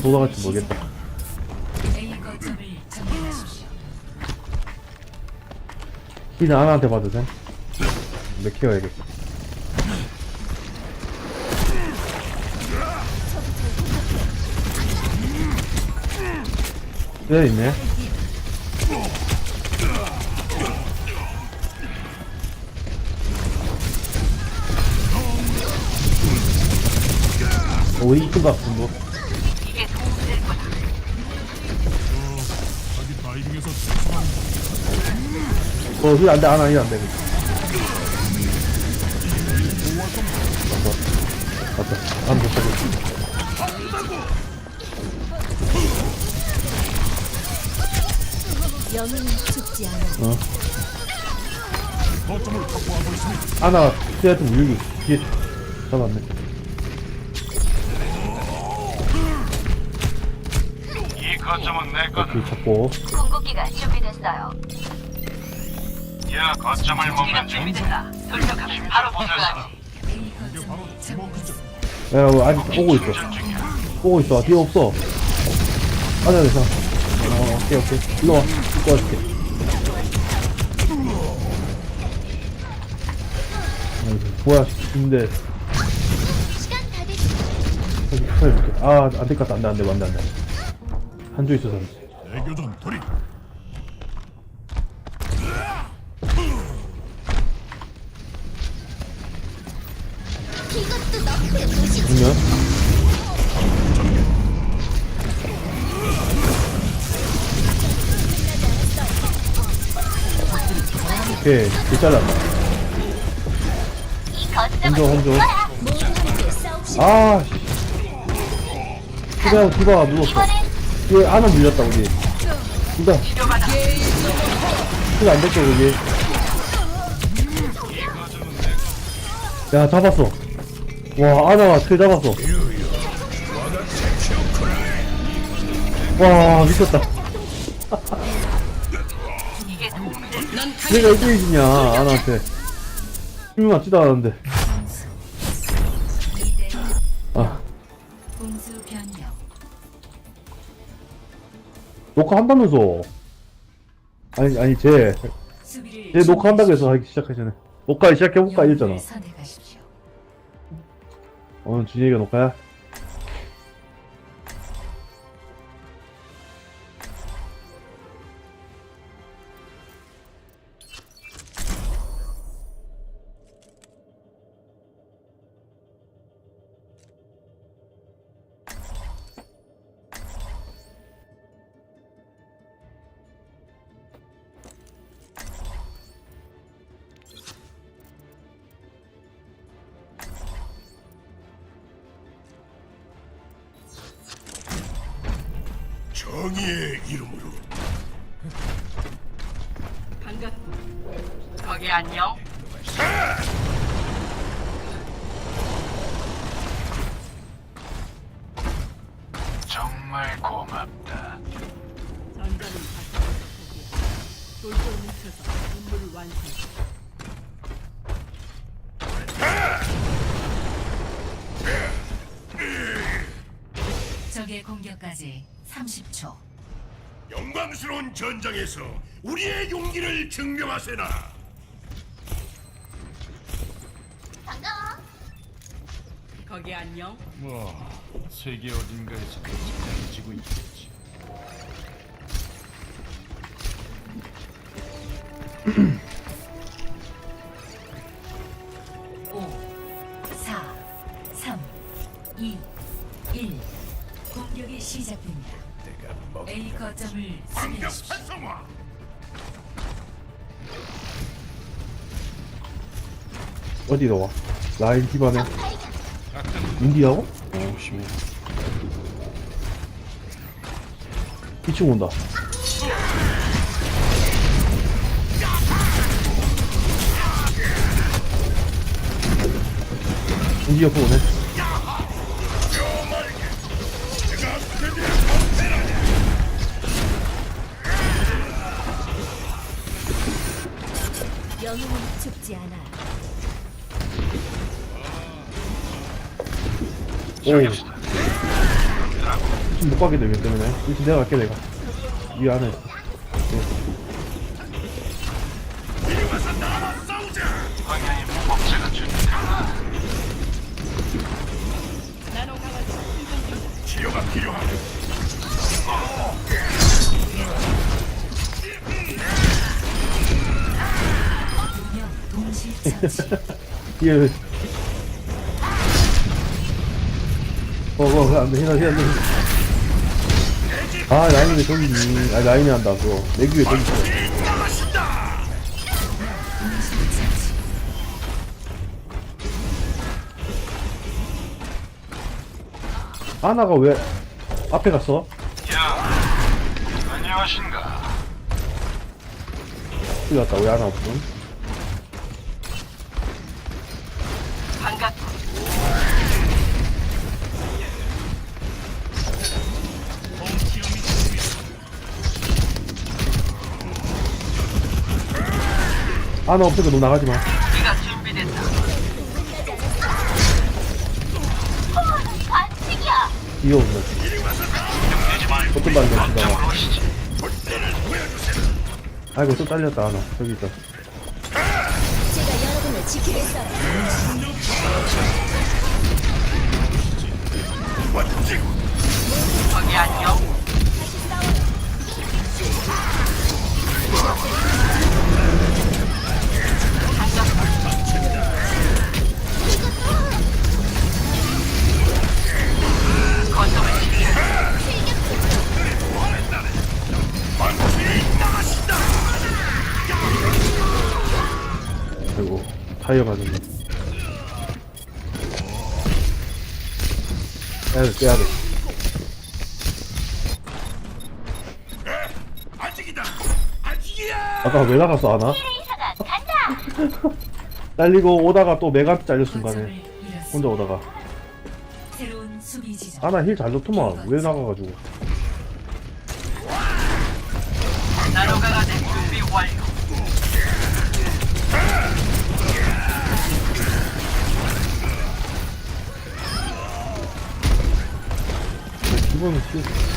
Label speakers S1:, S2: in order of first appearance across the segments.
S1: 돌아갈지 모르겠다. 그냥 하나한테 봐도 돼? 몇 키워야겠다. 네, 있네. 어, 우리 이쁜 것 같은 거. 어, 힐 안 돼, 안 돼, 힐안 돼. 맞다. 맞다. 안 돼, 안 돼.
S2: 영웅은 죽지 않아.
S1: 어. 아나, 피하트 물기. 뒤에 잡았네.
S3: 이 거점은 내 거다.
S1: 잡고.
S2: 궁극기가 준비됐어요.
S3: 야, 거점을 먹는 중. 바로 보내지.
S4: A 거점을 점령하십시오.
S1: 야, 뭐, 아직 보고 있어. 보고 있어. 뒤에 없어. 아나, 돼서. 어, 오케이, 오케이. 일로 와. 이거 와줄게. 아이고, 뭐야, 근데.
S2: 시간 다 됐어.
S1: 살려줄게. 아, 안 될 것 같다. 안 돼, 안 돼, 안 돼, 안 돼. 한조 있어서. 안 돼.
S5: 대교전 돌입.
S1: 그러면? 오케이, 길 잘랐다.
S2: 함께 싸웁시다.
S1: 아, 씨. 그냥 디바가.
S2: 이번엔
S1: 뒤에 안아 밀렸다, 우리. 둘다. 힐안 됐죠, 여기. 야, 잡았어. 와, 아나가 틀 잡았어. 와, 미쳤다. 내가 1등이지냐, 아나한테. 힘이 맞지도 않았는데.
S4: 점수 2대
S1: 아. 녹화한다면서. 아니, 아니, 쟤.
S4: 수비를
S1: 얘 녹화한다고 해서 하기 시작하잖아. 녹화 시작해볼까 이랬잖아. 오늘 준이가 녹화야?
S5: 정의의 이름으로.
S6: 거기 안녕.
S3: 정말 고맙다.
S4: 적의 공격까지 30초.
S5: 영광스러운 전장에서 우리의 용기를 증명하세나.
S2: 반가워.
S6: 거기 안녕.
S3: 뭐, 세계 어딘가에서 그 지고 있겠지.
S4: 거점을 수비하십시오.
S5: 활성화.
S1: 어디로 와? 라인 디바네. 인디하고?
S3: 조심해.
S1: 2층 온다. 인디 옆으로 오네.
S2: 죽지 않아.
S1: 오, 1층 못 가게 되기 때문에. 1층 내가 갈게 내가. 위 안에.
S3: 방
S4: 동시 처치.
S1: 뒤에 어어 안돼 히나 히나 히나 아 라인이 저기 있니 아 라인이 한다 그거 내 귀에 저기 있어. 아나가 왜 앞에 갔어?
S3: 야, 안녕하신가?
S1: 여기 갔다 왜 아나 없음? 아나 없으니까 너 나가지 마. 귀여운다 어떤 말인지 치다가
S3: 오시지.
S1: 아이고 또 잘렸다 아나 저기 있다
S2: 제가 여러분을 지키겠어요.
S6: 거기 안녕.
S1: 타이어 맞았네 빼야돼 빼야돼. 아까 왜 나갔어 아나? 잘리고 오다가 또 메가 잘렸 순간에. 혼자 오다가. 아나 힐잘 좋더만 왜 나가가지고 기본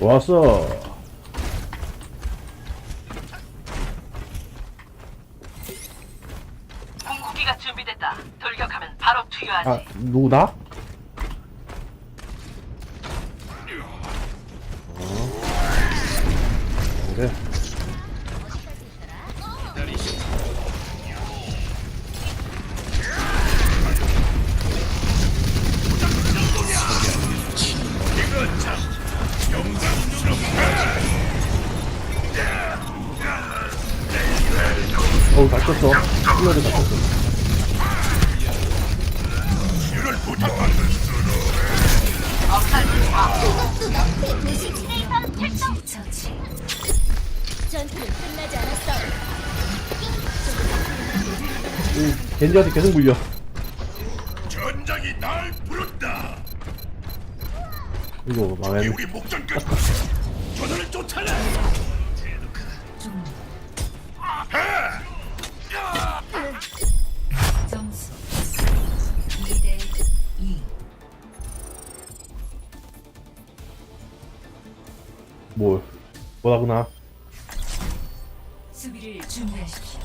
S1: 왔어
S6: 궁극기가 준비됐다. 돌격하면 바로 투여하지.
S1: 아 누구 나?
S5: 치.
S2: 전투는 끝나지 않았어요.
S1: 이 겐지한테 계속 물려
S5: 전장이 날 부른다.
S1: 이거 망했네
S5: 우리 목전까지.
S1: 뭐라구나
S4: 수비를 준비하십시오.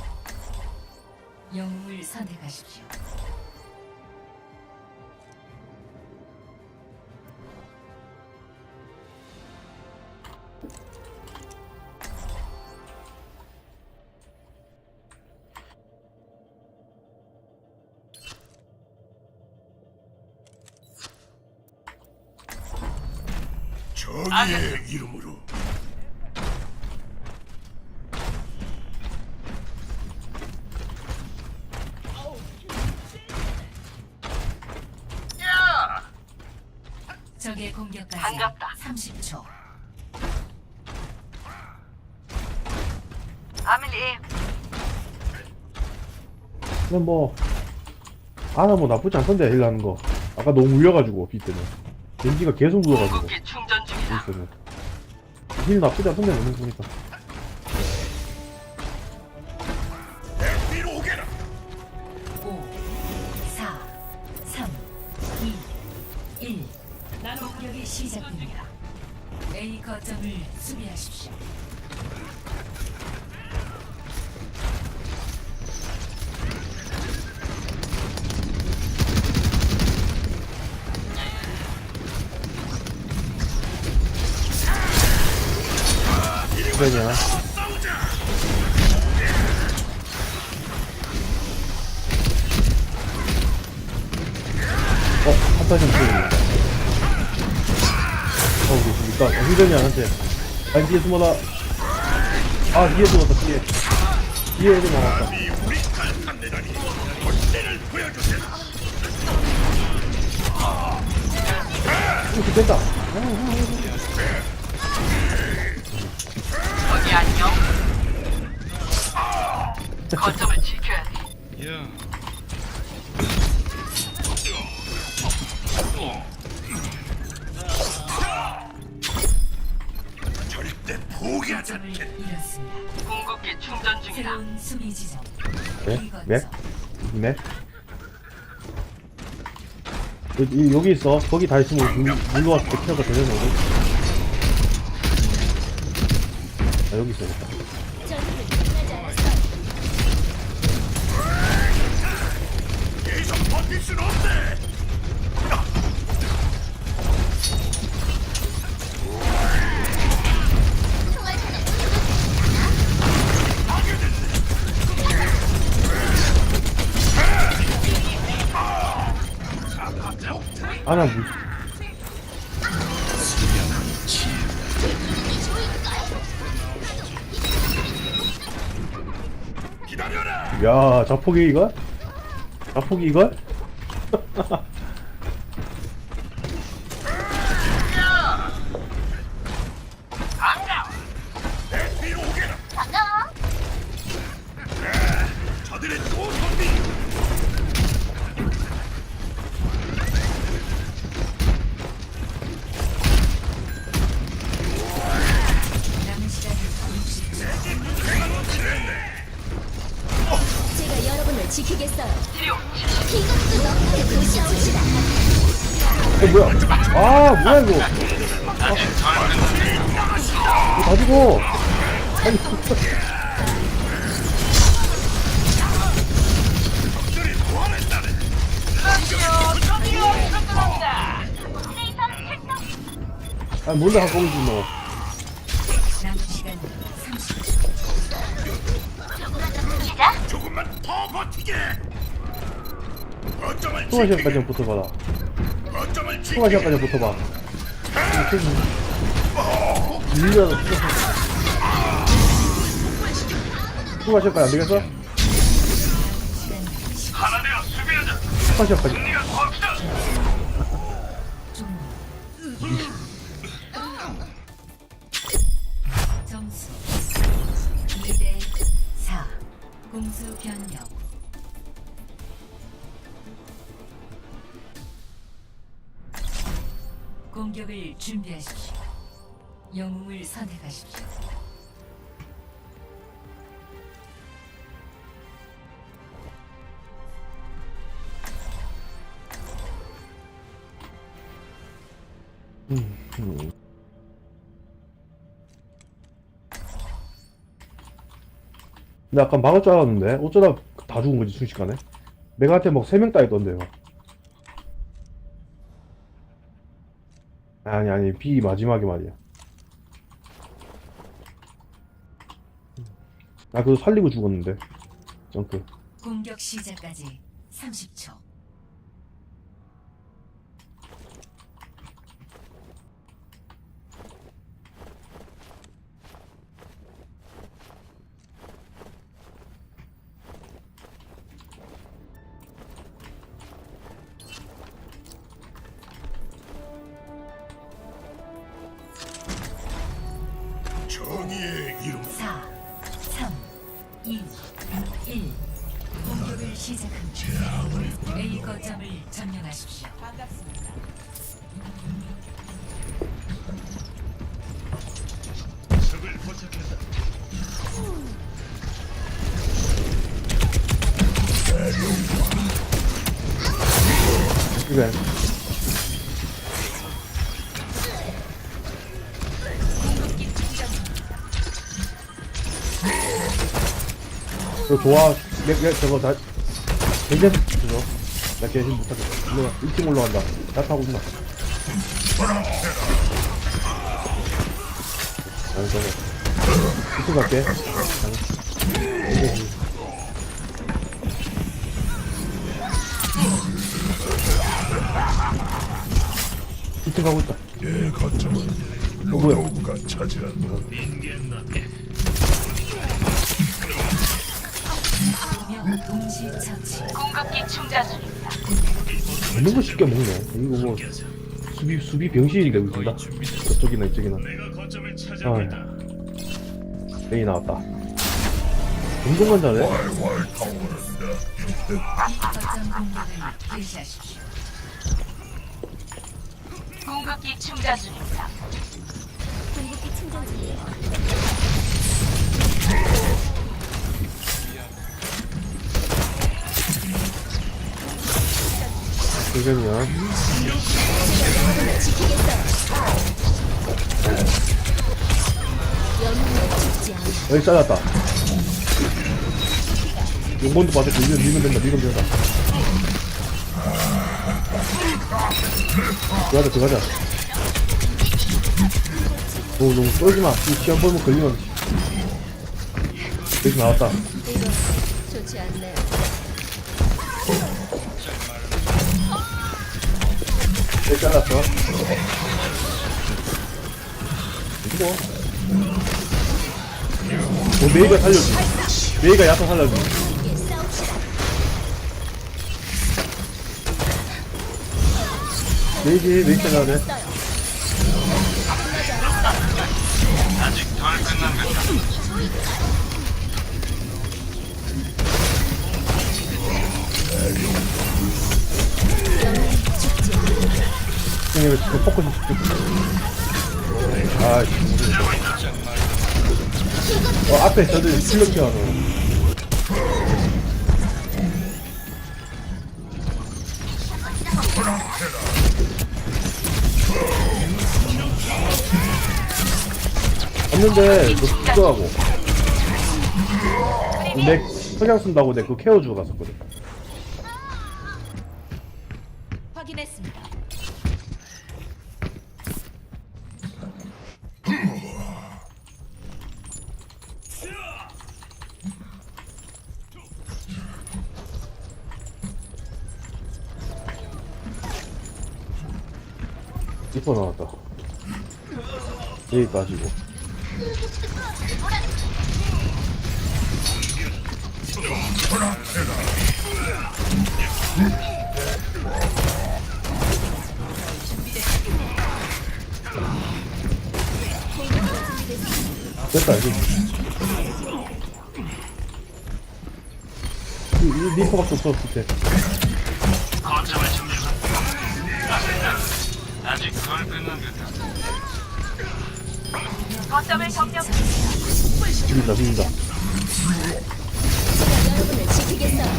S4: 영웅을 선택하십시오. 30초.
S6: 아밀리
S1: 근데 뭐 아나 뭐 나쁘지 않던데 힐 하는 거 아까 너무 울려가지고 비 때문에 겐지가 계속 울려가지고
S6: 궁극기 충전 중이다.
S1: 힐 나쁘지 않던데 너무 보니까
S5: 내 뒤로 오게라
S4: 5, 4, 3, 2, 1. 공격이 시작됩니다. 거점을 수비하십시오.
S1: 어? 한타전 쓰겠네 어그 렇습니까? 어, 힐전이 안 한테 아니 뒤에 숨어라 아 뒤에 숨었다 뒤에 뒤에 애들 나왔다
S5: 이
S1: 이렇게 됐다
S6: 거기 안녕. 거점을 지켜야 돼.
S4: 잃었습니다.
S6: 궁극기 충전 중이다.
S4: 새로운 수비 지점.
S1: 네? 네? 네? 여기, 여기 있어 거기 다 있으면 물, 물로 와서 대피하고 되는 거고 아 여기 있어
S2: 않았어.
S5: 계속 버틸 순 없네
S1: 아나 물
S5: 기다려라
S1: 야, 자폭이 이걸? 자폭이 이걸? 뭐야, 이거? 아, 다 죽어! 아니, 아, 몰래 갖고 오지, 뭐.
S4: 남은 시간 30초.
S5: 조금만 더 버티게 지키게
S1: 시간까지 붙어봐라. 총알 시간까지 붙어봐. 밀려서 총알 시간까지 안 되겠어? 총알 시간까지.
S4: 준비하십시오. 영웅을 선택하십시오.
S1: 근데 아까 막을 줄 알았는데 어쩌다 다 죽은 거지 순식간에 내가한테 막세명 따있던데요 아니 아니 B 마지막에 말이야 나 그거 살리고 죽었는데 점프
S4: 공격 시작까지 30초. 2, 1. 공격을 시작합니다. A 거점을 점령하십시오.
S5: 적을 포착했다.
S1: 그래. 저 좋아. 내, 내, 저거 다, 괜찮지, 저거. 나걔힘 못하겠다. 올라가, 1층 올라간다. 나 타고 있나. 아니, 저거. 1층 갈게. 아니. 이층 가고 있다.
S5: 예, 거점은
S1: 어, 뭐야?
S5: 누가 차지한다.
S6: 공급기 충전 중입니다.
S1: 먹는 거 쉽게 먹네. 이거 뭐, 수비, 수비 병신이가 웃긴다. 저쪽이나 이쪽이나. 아. 여기 나왔다. 운동만 잘해?
S5: 활활 타오른다.
S6: 공급기 충전 중입니다.
S2: 궁극기 충전 중이에요. 않아.
S1: 여기 잘랐다. 용건도 받을 거 밀면, 밀면 된다, 밀면 된다. 들어가자, 들어가자. 오, 너무 쫄지 마. 이 시험 보면 걸리면. 여기 나왔다. 여기 잘랐어. 이거. 어, 메이가 살려줘. 메이가 약간 살려줘. 메이지, 메이 잘라네.
S2: 써 요.
S1: 형님, 그 포커스 쭉. 아, 어, 앞에 저들 실력 키워নো. 없는데, 너 죽어하고. 내 석양 쓴다고 내 그거 케어 주고 갔었거든. 리퍼 나왔다. 여기 빠지고. 됐다, 이제. 이, 이 리퍼밖에 없어, 밑에.
S3: 아직 덜 끝난 듯.
S6: 거점을 점령.
S1: 비빈다.
S2: 제가 여러분을 지키겠어요.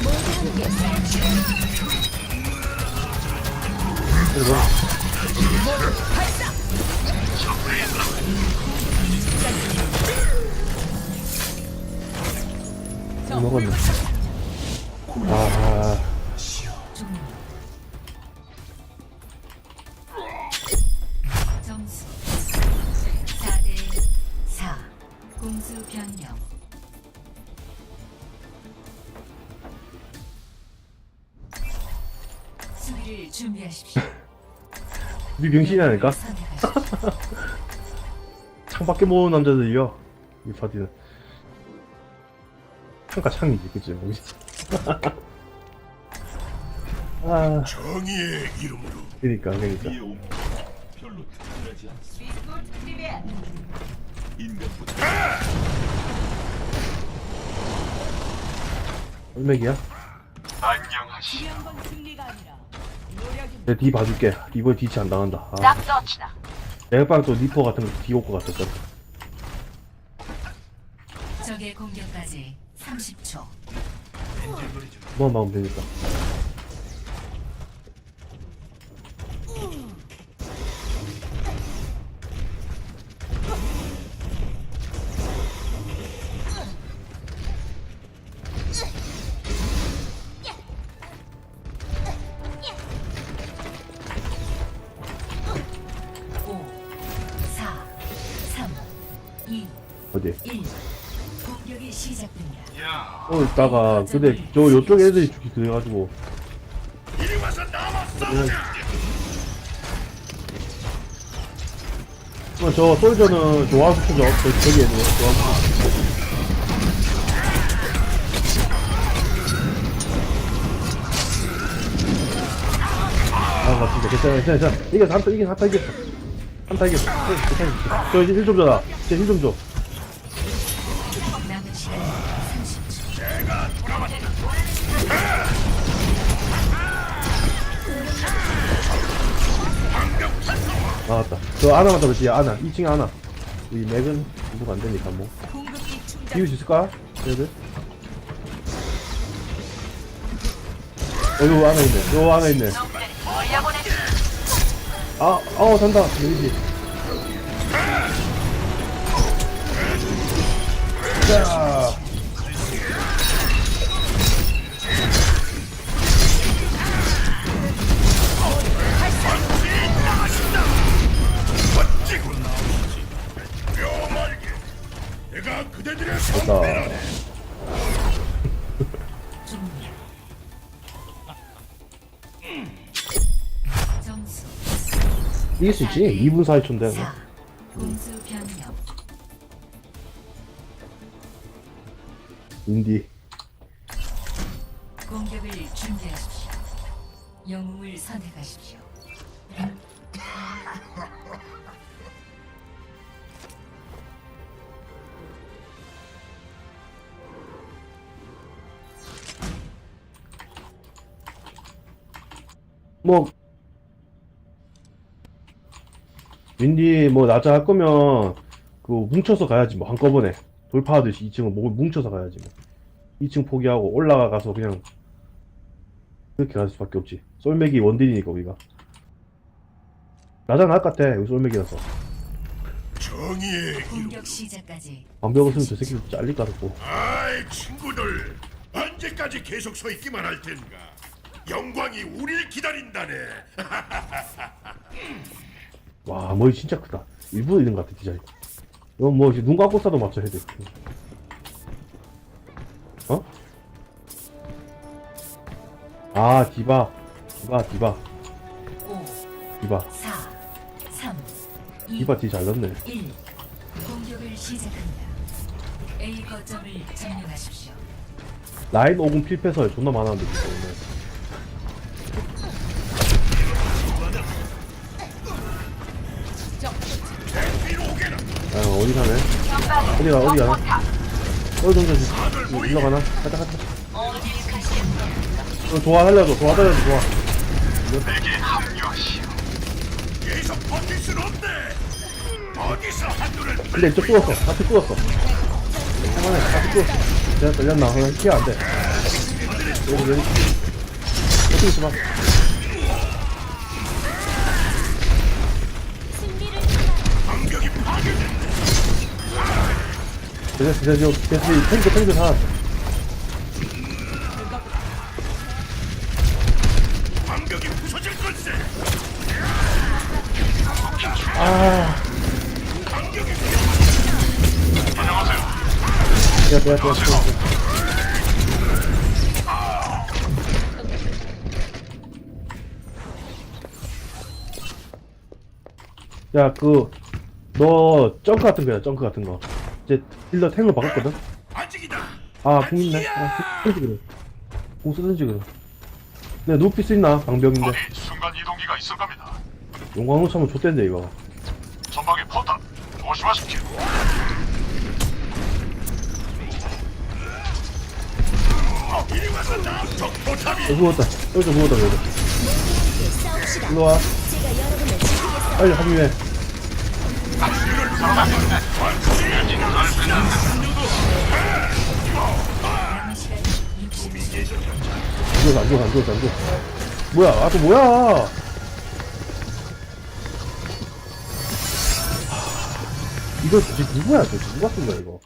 S2: 모두 함께
S1: 그래서. 뭐 먹었네. 아,
S4: 준비하십시오.
S1: 우리 병신이라니까?
S4: 선택하십시오.
S1: 창밖에 모으는 남자들이요. 이 파티는. 창가 창이지, 그치? 아,
S5: 정의의 이름으로
S1: 그니까, 그니까.
S5: 별로 특별하지 않습니다. 인간보다
S1: 쫄맥이야?
S3: 안녕하시.
S1: 내가 뒤 봐줄게. 이번에 뒤치 안 당한다. 아,
S6: 딱 터치다.
S1: 내가 또 니퍼 같은 거 뒤올 것 같았어.
S4: 적의 공격까지 30초.
S1: 그만 막으면 되니까. 어디?
S4: 일. 공격이 시작됩니다.
S1: 또 있다가, 근데 저 요쪽 애들이 죽기 그래가지고. 어, 저 솔저는 조화수 추죠. 저, 저기 애들, 조화수. 아, 맞습니다. 괜찮아, 괜찮아, 괜찮아. 이겼어, 한타, 이긴 한타 이겼어. 한타 이겼어. 괜찮아. 저 이제 힐좀 줘라. 제힐좀 줘. 저 아나만 더 그렇지, 아나. 2층에 아나. 이 맥은 공부가 안 되니까, 뭐. 비울 수 있을까? 얘들? 어, 요 하나 있네. 요 하나 있네.
S6: 올려보내.
S1: 아, 어, 산다. 여기지. 자.
S5: 내가 그대들의
S1: 됐다.
S4: 점수
S1: 이길 수 있지? 2분 4초인데.
S4: 4. 공수 변경.
S1: 인디.
S4: 공격을 준비하십시오. 영웅을 선택하십시오.
S1: 뭐, 윈디 뭐 낮아 할 거면, 그, 뭉쳐서 가야지, 뭐, 한꺼번에. 돌파하듯이 2층을 목을 뭉쳐서 가야지, 뭐. 2층 포기하고 올라가서 그냥, 그렇게 갈 수밖에 없지. 쏠맥이 원딜이니까, 우리가. 낮아 나을 것 같아, 여기 쏠맥이라서.
S5: 정의의.
S4: 공격 시작까지
S1: 방벽 없으면 저 새끼 잘릴 것 같고.
S5: 아이 친구들 언제까지 계속 서 있기만 할 텐가. 영광이 우리를 기다린다네.
S1: 와, 머리 진짜 크다. 일부러 이런 것 같아, 디자인. 이건 뭐, 눈 감고 싸도 맞춰, 해야 돼. 어? 아, 디바. 디바, 디바.
S4: 5,
S1: 디바.
S4: 4, 3, 2,
S1: 디바 디잘 넣네.
S4: 1. 공격을 시작합니다. A 거점을 점령하십시오.
S1: 라인 오gun 필패설 존나 많았는데, 진짜 오늘. 어디 가네? 어디 가, 어디 가나? 어디 정도 일로 가나? 가자, 가자. 어, 좋아, 살려줘. 좋아, 살려줘, 좋아.
S5: 계속 버틸 순 없네. 어디서 한눈을
S1: 근데 이쪽 뚫었어. 앞에 뚫었어. 할만해. 앞에 뚫었어. 내가 떨렸나? 그냥 피해 안 돼. 여기, 여기. 어떻게 있어 봐. 됐어, 됐어, 됐어. 됐어. 탱크, 탱크 다.
S5: 방벽이 부서질 걸세.
S1: 아. 야, 야, 야, 야. 야, 그, 너, 점크 같은 거야, 점크 같은 거. 이제, 일단 탱으로 박았거든?
S5: 아,
S1: 아 공 있네. 아, 쓰지 그래. 공 쓰든지 그래. 내가 눕힐 수 있나? 방벽인데.
S3: 순간 이동기가 있을 겁니다.
S1: 용광로 차면 좆된데 이거.
S3: 전방에 포탑 조심하십시오.
S5: 어,
S1: 여기 구웠다. 어, 여기서 구웠다,
S2: 여기서.
S1: 일로와. 빨리 합류해.
S4: 남은 시간 60초.
S1: 죽었어, 안 죽었어, 안 죽었어, 안 죽었어. 뭐야, 아, 또 뭐야! 하, 이거 도대체 누구야, 도대체 누가 쓴 거야, 이거?